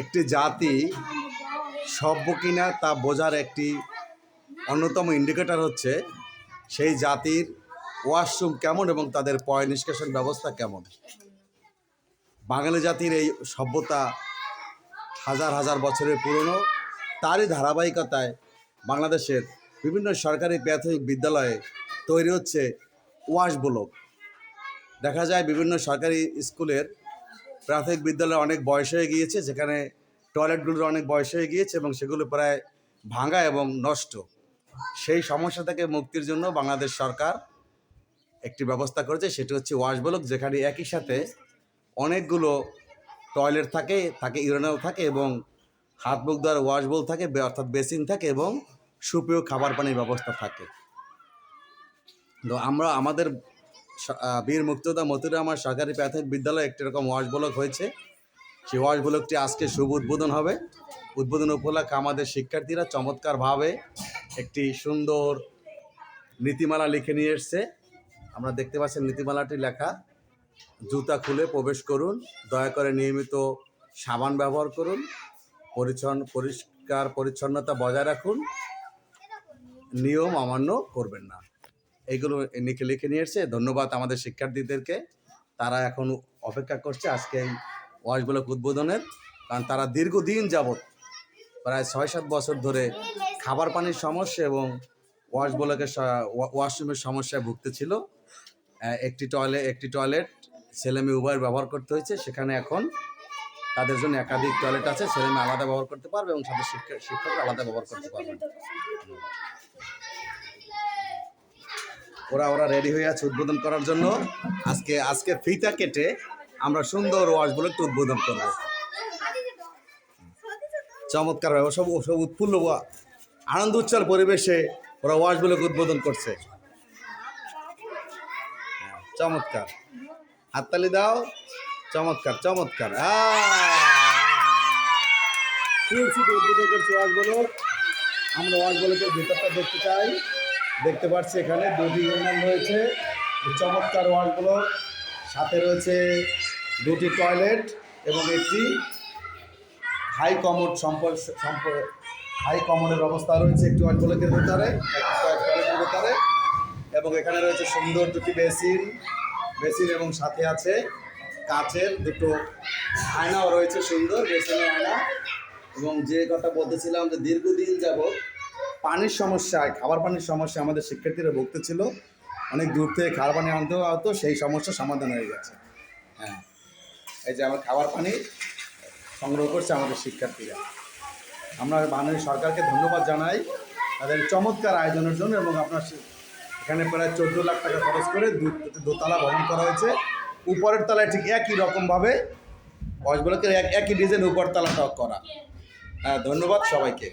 একটি জাতি সভ্য কিনা তা বোঝার একটি অন্যতম ইন্ডিকেটর হচ্ছে সেই জাতির ওয়াশরুম কেমন এবং তাদের পয় নিষ্কাশন ব্যবস্থা কেমন? বাঙালি জাতির এই সভ্যতা হাজার হাজার বছরের পুরনো, তারই ধারাবাহিকতায় বাংলাদেশের বিভিন্ন সরকারি প্রাথমিক বিদ্যালয়ে তৈরি হচ্ছে ওয়াশ ব্লক দেখা যায় বিভিন্ন সরকারি স্কুলের প্রাথমিক বিদ্যালয়ে অনেক বয়স হয়ে গিয়েছে, যেখানে টয়লেটগুলোর অনেক বয়স হয়ে গিয়েছে এবং সেগুলো প্রায় ভাঙা এবং নষ্ট। সেই সমস্যা থেকে মুক্তির জন্য বাংলাদেশ সরকার একটি ব্যবস্থা করেছে, সেটি হচ্ছে ওয়াশ ব্লক যেখানে একই সাথে অনেকগুলো টয়লেট থাকে থাকে ইউরিনাল থাকে এবং হাত মুখ ধোয়ার ওয়াশ বোল থাকে অর্থাৎ বেসিন থাকে এবং সুপেয় খাবার পানির ব্যবস্থা থাকে। তো আমরা, আমাদের বীর মুক্তিযোদ্ধা মতুরা আমার সরকারি প্রাথমিক বিদ্যালয়ে একটি রকম ওয়াশ ব্লক হয়েছে। সেই ওয়াশ ব্লকটি আজকে শুভ উদ্বোধন হবে। উদ্বোধন উপলক্ষে আমাদের শিক্ষার্থীরা চমৎকারভাবে একটি সুন্দর নীতিমালা লিখে নিয়ে এসছে। আমরা দেখতে পাচ্ছি নীতিমালাটি লেখা, জুতা খুলে প্রবেশ করুন, দয়া করে নিয়মিত সাবান ব্যবহার করুন, পরিচ্ছন্ন, পরিষ্কার পরিচ্ছন্নতা বজায় রাখুন, নিয়ম অমান্য করবেন না। এইগুলো লিখে লিখে নিয়ে এসছে ধন্যবাদ আমাদের শিক্ষার্থীদেরকে। তারা এখন অপেক্ষা করছে আজকে এই ওয়াশ ব্লক উদ্বোধনের। কারণ তারা দীর্ঘদিন যাবৎ প্রায় ছয় সাত বছর ধরে খাবার পানির সমস্যা এবং ওয়াশ ব্লকের ওয়াশরুমের সমস্যায় ভুগতেছিল। একটি টয়লেট একটি টয়লেট ছেলে মেয়ে উভয়ের ব্যবহার করতে হয়েছে। সেখানে এখন তাদের জন্য একাধিক টয়লেট আছে। ছেলে মেয়ে আলাদা ব্যবহার করতে পারবে এবং তাদের শিক্ষক আলাদা ব্যবহার করতে পারবে। ওরা ওরা রেডি হয়ে আছে উদ্বোধন করার জন্য। আজকে আজকে ফিতা কেটে আমরা সুন্দর ওয়াশ একটু উদ্বোধন করব। চমৎকার ভাবে সব সব উৎফুল্ল আনন্দ উচ্ছল পরিবেশে ওরা ওয়াশ ব্লক উদ্বোধন করছে। হ্যাঁ, চমৎকার। হাততালি দাও। চমৎকার চমৎকার। উদ্বোধন করছে ওয়াশ ব্লক আমরা ওয়াশ ব্লকের ভিতরটা দেখতে চাই। দেখতে পাচ্ছি এখানে দুটি ইউনিয়ন রয়েছে। চমৎকার ব্লক সাথে রয়েছে দুটি টয়লেট এবং একটি হাই কমোড হাই কমোডের ব্যবস্থা রয়েছে একটি ওয়াশ ব্লকের ভিতরে ভিতরে। এবং এখানে রয়েছে সুন্দর দুটি বেসিন বেসিন এবং সাথে আছে কাচের দুটো আয়নাও রয়েছে সুন্দর, বেসিনের আয়না। এবং যে কথা বলতেছিলাম যে দীর্ঘদিন যাবৎ পানির সমস্যায় খাবার পানির সমস্যা আমাদের শিক্ষার্থীরা ভুগতেছিল। অনেক দূর থেকে খাবার পানি আনতে হতো, সেই সমস্যা সমাধান হয়ে গেছে। হ্যাঁ এই যে আমার খাবার পানি সংগ্রহ করছে আমাদের শিক্ষার্থীরা। আমরা বাংলাদেশ সরকারকে ধন্যবাদ জানাই তাদের চমৎকার আয়োজনের জন্য এবং আপনার এখানে প্রায় চোদ্দ লাখ টাকা খরচ করে দোতলা ভবন করা হয়েছে। উপরের তলায় ঠিক একই রকমভাবে বয়স এক একই ডিজাইন উপর তলাটাও করা। হ্যাঁ ধন্যবাদ সবাইকে।